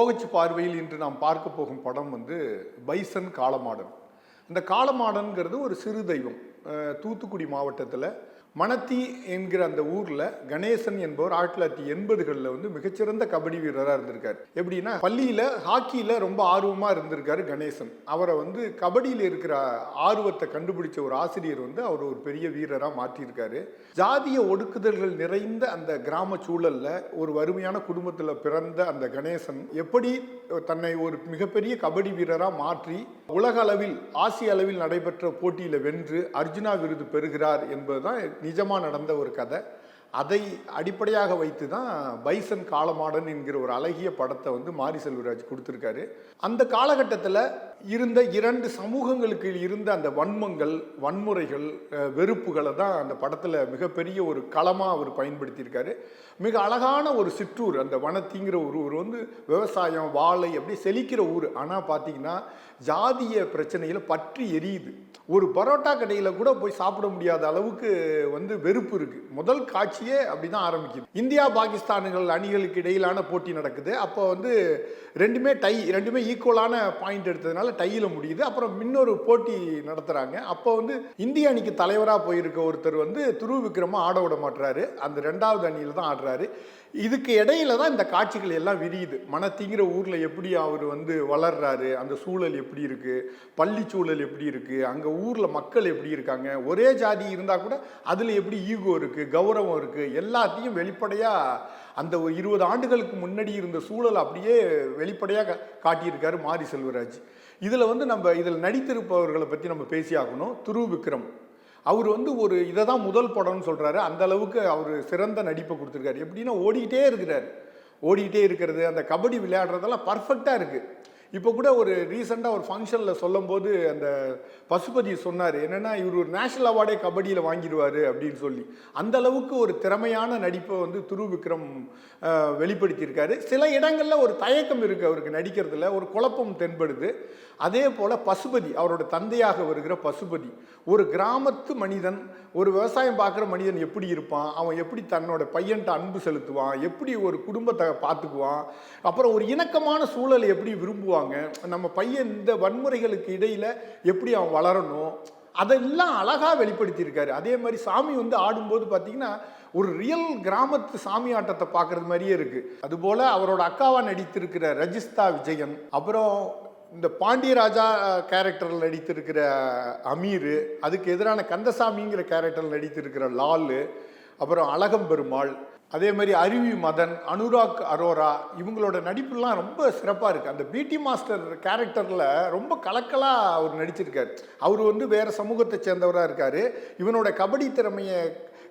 போகச்சி பார்வையில் இன்று நாம் பார்க்க போகும் படம் வந்து பைசன் காளமாடன். இந்த காளமாடன்கிறது ஒரு சிறு தெய்வம். தூத்துக்குடி மாவட்டத்தில் மணத்தி என்கிற அந்த ஊரில் கணேசன் என்பவர் ஆயிரத்தி தொள்ளாயிரத்தி எண்பதுகளில் வந்து மிகச்சிறந்த கபடி வீரராக இருந்திருக்கார். எப்படின்னா பள்ளியில் ஹாக்கியில் ரொம்ப ஆர்வமாக இருந்திருக்காரு கணேசன். அவரை வந்து கபடியில் இருக்கிற ஆர்வத்தை கண்டுபிடிச்ச ஒரு ஆசிரியர் வந்து அவர் ஒரு பெரிய வீரராக மாற்றியிருக்காரு. ஜாதிய ஒடுக்குதல்கள் நிறைந்த அந்த கிராம சூழலில் ஒரு வறுமையான குடும்பத்தில் பிறந்த அந்த கணேசன் எப்படி தன்னை ஒரு மிகப்பெரிய கபடி வீரராக மாற்றி உலக அளவில் ஆசிய அளவில் நடைபெற்ற போட்டியில் வென்று அர்ஜுனா விருது பெறுகிறார் என்பதுதான் நிஜமாக நடந்த ஒரு கதை. அதை அடிப்படையாக வைத்து தான் பைசன் காலமாடன் என்கிற ஒரு அழகிய படத்தை வந்து மாரி செல்வராஜ் கொடுத்துருக்காரு. அந்த காலகட்டத்தில் இருந்த இரண்டு சமூகங்களுக்கு இருந்த அந்த வன்மங்கள் வன்முறைகள் வெறுப்புகளை தான் அந்த படத்தில் மிகப்பெரிய ஒரு களமாக அவர் பயன்படுத்தியிருக்காரு. மிக அழகான ஒரு சிற்றூர் அந்த வனத்திங்கிற ஒரு ஊர் வந்து விவசாயம் வாழை அப்படி செழிக்கிற ஊர். ஆனால் பார்த்தீங்கன்னா ஜாதிய பிரச்சனையில் பற்றி எரியுது. ஒரு பரோட்டா கடையில் கூட போய் சாப்பிட முடியாத அளவுக்கு வந்து வெறுப்பு இருக்குது முதல் காட்சி காட்சியே அப்படிதான் ஆரம்பிக்குது. இந்தியா பாகிஸ்தானுகள் அணிகளுக்கு இடையிலான போட்டி நடக்குது. அப்போ வந்து ரெண்டுமே டை ரெண்டுமே ஈக்குவலான பாயிண்ட் எடுத்ததுனால டையில் முடியுது. அப்புறம் இன்னொரு போட்டி நடத்துகிறாங்க அப்போ வந்து இந்திய அணிக்கு தலைவராக போயிருக்க ஒருத்தர் வந்து துரு விக்ரமாக ஆட விட மாட்டுறாரு அந்த ரெண்டாவது அணியில் தான் ஆடுறாரு. இதுக்கு இடையில தான் இந்த காட்சிகள் எல்லாம் விரியுது. மனத்திங்கிற ஊரில் எப்படி அவர் வந்து வளர்றாரு அந்த சூழல் எப்படி இருக்கு பள்ளி சூழல் எப்படி இருக்கு அங்கே ஊரில் மக்கள் எப்படி இருக்காங்க ஒரே ஜாதி இருந்தால் கூட அதில் எப்படி ஈகோ இருக்கு கௌரவம் இருக்கு. எல்லாத்தையும் வெளிப்படையாக அந்த ஒரு இருபது ஆண்டுகளுக்கு முன்னாடி இருந்த சூழல் அப்படியே வெளிப்படையாக காட்டியிருக்காரு மாரி செல்வராஜ். இதில் வந்து நம்ம இதில் நடித்திருப்பவர்களை பற்றி நம்ம பேசியாகணும் துரு விக்ரம் அவர் வந்து ஒரு இதை தான் முதல் படம்னு சொல்கிறாரு அந்த அளவுக்கு அவர் சிறந்த நடிப்பை கொடுத்துருக்காரு. எப்படின்னா ஓடிக்கிட்டே இருக்கிறார். ஓடிக்கிட்டே இருக்கிறது அந்த கபடி விளையாடுறதெல்லாம் பர்ஃபெக்டாக இருக்குது இப்போ கூட ஒரு ரீசெண்டாக ஒரு ஃபங்க்ஷனில் சொல்லும்போது அந்த பசுபதி சொன்னார் என்னென்னா இவர் ஒரு நேஷனல் அவார்டே கபடியில் வாங்கிடுவார் அப்படின்னு சொல்லி. அந்த அளவுக்கு ஒரு திறமையான நடிப்பை வந்து துரு விக்ரம் வெளிப்படுத்தியிருக்காரு. சில இடங்களில் ஒரு தயக்கம் இருக்குது அவருக்கு நடிக்கிறதுல ஒரு குழப்பம் தென்படுது. அதே போல் பசுபதி அவரோட தந்தையாக வருகிற பசுபதி ஒரு கிராமத்து மனிதன் ஒரு விவசாயம் பார்க்குற மனிதன் எப்படி இருப்பான்? அவன் எப்படி தன்னோட பையன்ட்ட அன்பு செலுத்துவான்? எப்படி ஒரு குடும்பத்தை பார்த்துக்குவான்? அப்புறம் ஒரு இணக்கமான சூழலை எப்படி விரும்புவான்? விரும்புவாங்க நம்ம பையன் இந்த வன்முறைகளுக்கு இடையில் எப்படி அவன் வளரணும்? அதெல்லாம் அழகாக வெளிப்படுத்தியிருக்காரு. அதே மாதிரி சாமி வந்து ஆடும்போது பார்த்தீங்கன்னா ஒரு ரியல் கிராமத்து சாமி ஆட்டத்தை பார்க்குறது மாதிரியே இருக்குது அதுபோல் அவரோட அக்காவா நடித்திருக்கிற ரஜிஸ்தா விஜயன் அப்புறம் இந்த பாண்டியராஜா கேரக்டரில் நடித்திருக்கிற அமீர் அதுக்கு எதிரான கந்தசாமிங்கிற கேரக்டரில் நடித்திருக்கிற லாலு அப்புறம் அழகம்பெருமாள் அதே மாதிரி அருவி மதன் அனுராக் அரோரா இவங்களோட நடிப்புலாம் ரொம்ப சிறப்பாக இருக்குது அந்த பிடி மாஸ்டர் கேரக்டரில் ரொம்ப கலக்கலாக அவர் நடிச்சிருக்கார். அவர் வந்து வேறு சமூகத்தை சேர்ந்தவராக இருக்கார். இவனோட கபடி திறமையை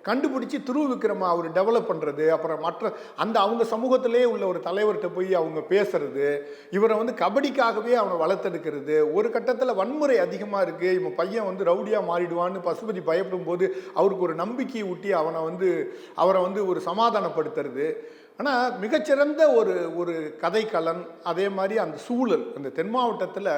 கண்டுபிடிச்சி துரு விக்ரம அவர் டெவலப் பண்ணுறது அப்புறம் மற்ற அந்த அவங்க சமூகத்திலே உள்ள ஒரு தலைவர்கிட்ட போய் அவங்க பேசுறது இவரை வந்து கபடிக்காகவே அவனை வளர்த்தெடுக்கிறது. ஒரு கட்டத்தில் வன்முறை அதிகமாக இருக்குது இவன் பையன் வந்து ரவுடியாக மாறிடுவான்னு பசுபதி பயப்படும் போது அவருக்கு ஒரு நம்பிக்கையை ஊட்டி அவனை வந்து அவரை வந்து ஒரு சமாதானப்படுத்துறது. ஆனால் மிகச்சிறந்த ஒரு ஒரு கதைக்கலன் அதே மாதிரி அந்த சூழல் அந்த தென் மாவட்டத்தில்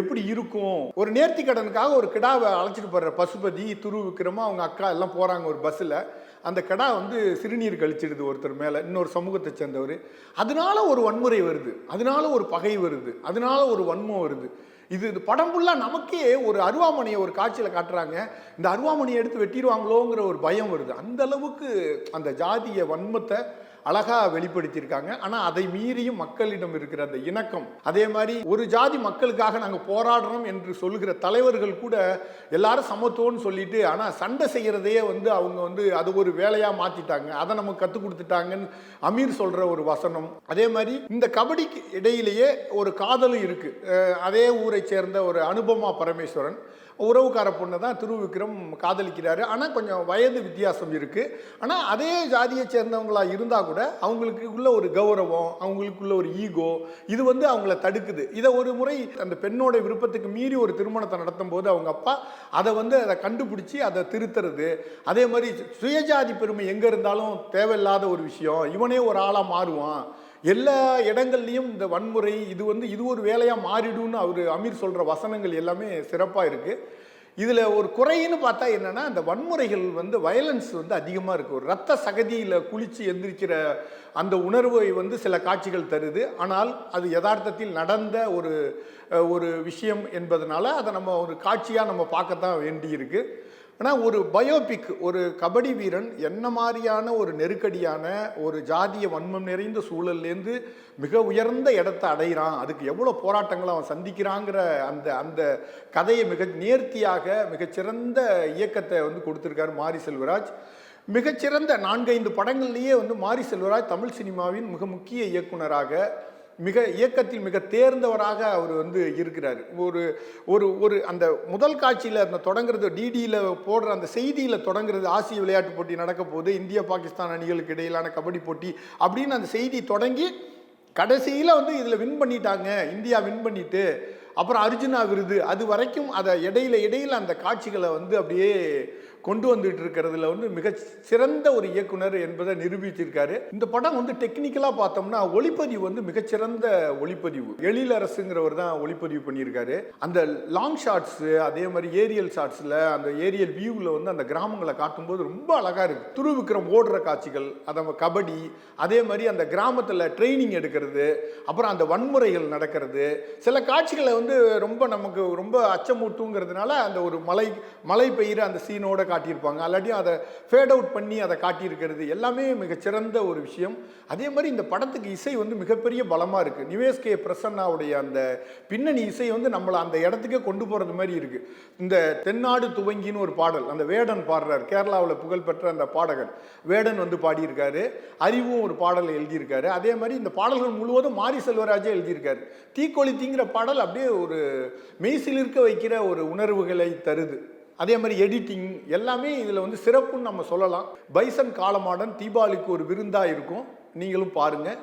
எப்படி இருக்கும்? ஒரு நேர்த்தி கடனுக்காக ஒரு கிடாவை அழைச்சிட்டு போடுற பசுபதி துரு விக்ரமா அவங்க அக்கா எல்லாம் போகிறாங்க ஒரு பஸ் பஸ்ஸில் அந்த கிடா வந்து சிறுநீர் கழிச்சிடுது ஒருத்தர் மேலே இன்னொரு சமூகத்தை சேர்ந்தவர். அதனால ஒரு வன்முறை வருது. அதனால ஒரு பகை வருது. அதனால ஒரு வன்மம் வருது. இது இது படம் ஃபுல்லாக நமக்கே ஒரு அருவாமனையை ஒரு காட்சியில் காட்டுறாங்க. இந்த அருவாமனையை எடுத்து வெட்டிடுவாங்களோங்கிற ஒரு பயம் வருது. அந்த அளவுக்கு அந்த ஜாதிய வன்மத்தை அழகாக வெளிப்படுத்தியிருக்காங்க. ஆனால் அதை மீறியும் மக்களிடம் இருக்கிற அந்த இணக்கம் அதே மாதிரி ஒரு ஜாதி மக்களுக்காக நாங்கள் போராடுறோம் என்று சொல்லுகிற தலைவர்கள் கூட எல்லாரும் சமத்துவம்னு சொல்லிட்டு ஆனால் சண்டை செய்கிறதையே வந்து அவங்க வந்து அது ஒரு வேலையாக மாற்றிட்டாங்க அதை நமக்கு கற்றுக் கொடுத்துட்டாங்கன்னு அமீர் சொல்கிற ஒரு வசனம். அதே மாதிரி இந்த கபடிக்கு இடையிலேயே ஒரு காதலும் இருக்குது அதே ஊரை சேர்ந்த ஒரு அனுபமா பரமேஸ்வரன். உறவுக்கார பொண்ணை தான் திரு விக்ரம் காதலிக்கிறாரு. ஆனால் கொஞ்சம் வயது வித்தியாசம் இருக்குது ஆனால் அதே ஜாதியை சேர்ந்தவங்களா இருந்தால் கூட அவங்களுக்கு உள்ள ஒரு கௌரவம் அவங்களுக்குள்ள ஒரு ஈகோ இது வந்து அவங்கள தடுக்குது. இதை ஒரு முறை அந்த பெண்ணோட விருப்பத்துக்கு மீறி ஒரு திருமணத்தை நடத்தும் போது அவங்க அப்பா அதை வந்து அதை கண்டுபிடிச்சி அதை திருத்துறது. அதே மாதிரி சுயஜாதி பெருமை எங்கே இருந்தாலும் தேவையில்லாத ஒரு விஷயம். இவனே ஒரு ஆளாக மாறுவான். எல்லா இடங்கள்லையும் இந்த வன்முறை இது வந்து இது ஒரு வேலையாக மாறிடும்னு அவர் அமீர் சொல்கிற வசனங்கள் எல்லாமே சிறப்பாக இருக்குது இதில் ஒரு குறைன்னு பார்த்தா என்னென்னா அந்த வன்முறைகள் வந்து வயலன்ஸ் வந்து அதிகமாக இருக்குது ஒரு ரத்த சகதியில் குளித்து எந்திரிக்கிற அந்த உணர்வை வந்து சில காட்சிகள் தருது. ஆனால் அது யதார்த்தத்தில் நடந்த ஒரு ஒரு விஷயம் என்பதனால அதை நம்ம ஒரு காட்சியாக நம்ம பார்க்கத்தான் வேண்டியிருக்கு. ஆனால் ஒரு பயோபிக் ஒரு கபடி வீரன் என்ன மாதிரியான ஒரு நெருக்கடியான ஒரு ஜாதிய வன்மம் நிறைந்த சூழல்லேருந்து மிக உயர்ந்த இடத்தை அடைகிறான் அதுக்கு எவ்வளோ போராட்டங்களை அவன் சந்திக்கிறாங்கிற அந்த அந்த கதையை மிக நேர்த்தியாக மிகச்சிறந்த இயக்கத்தை வந்து கொடுத்துருக்காரு மாரி செல்வராஜ். மிகச்சிறந்த நான்கைந்து படங்கள்லேயே வந்து மாரி செல்வராஜ் தமிழ் சினிமாவின் மிக முக்கிய இயக்குனராக மிக இயக்கத்தில் மிக தேர்ந்தவராக அவர் வந்து இருக்கிறார். ஒரு ஒரு ஒரு அந்த முதல் காட்சியில் அந்த தொடங்குறது டிடியில் போடுற அந்த செய்தியில் தொடங்குறது ஆசிய விளையாட்டு போட்டி நடக்க போகுது இந்தியா பாகிஸ்தான் அணிகளுக்கு இடையிலான கபடி போட்டி அப்படின்னு அந்த செய்தி தொடங்கி கடைசியில் வந்து இதில் வின் பண்ணிட்டாங்க. இந்தியா வின் பண்ணிட்டு அப்புறம் அர்ஜுனா விருது. அது வரைக்கும் அதை இடையில இடையில் அந்த காட்சிகளை வந்து அப்படியே கொண்டு வந்துட்டு இருக்கிறதுல வந்து மிக சிறந்த ஒரு இயக்குனர் என்பதை நிரூபிச்சிருக்காரு இந்த படம் வந்து டெக்னிக்கலாக பார்த்தோம்னா ஒளிப்பதிவு வந்து மிகச்சிறந்த ஒளிப்பதிவு. எழிலரசுங்கிறவர் தான் ஒளிப்பதிவு பண்ணியிருக்காரு. அந்த லாங் ஷாட்ஸு அதே மாதிரி ஏரியல் ஷாட்ஸில் அந்த ஏரியல் வியூவில் வந்து அந்த கிராமங்களை காட்டும்போது ரொம்ப அழகாக இருக்குது துருவிக்ரம் ஓடுற காட்சிகள் அதை கபடி அதே மாதிரி அந்த கிராமத்தில் ட்ரைனிங் எடுக்கிறது அப்புறம் அந்த வன்முறைகள் நடக்கிறது. சில காட்சிகளை வந்து ரொம்ப நமக்கு ரொம்ப அச்சமூட்டுங்கிறதுனால அந்த ஒரு மலை மலை பெய்கிற அந்த சீனோட காட்டியிருப்பாங்க. அல்லாட்டியும் அதை ஃபேட் அவுட் பண்ணி அதை காட்டியிருக்கிறது எல்லாமே மிகச்சிறந்த ஒரு விஷயம். அதே மாதிரி இந்த படத்துக்கு இசை வந்து மிகப்பெரிய பலமாக இருக்குது நிவேஷ் கே பிரசன்னாவுடைய அந்த பின்னணி இசை வந்து நம்மளை அந்த இடத்துக்கே கொண்டு போகிறது மாதிரி இருக்குது இந்த தென்னாடு துவங்கின்னு ஒரு பாடல் அந்த வேடன் பாடுறார் கேரளாவில் புகழ்பெற்ற அந்த பாடகர் வேடன் வந்து பாடியிருக்காரு. அறிவும் ஒரு பாடலை எழுதியிருக்காரு. அதே மாதிரி இந்த பாடல்கள் முழுவதும் மாரி செல்வராஜே எழுதியிருக்காரு. தீக்கொளித்திங்கிற பாடல் அப்படியே ஒரு மெய்சிலிருக்க வைக்கிற ஒரு உணர்வுகளை தருது. அதே மாதிரி எடிட்டிங் எல்லாமே இதில் வந்து சிறப்புன்னு நம்ம சொல்லலாம். பைசன் காலமாடன் தீபாவளிக்கு ஒரு விருந்தாக இருக்கும். நீங்களும் பாருங்கள்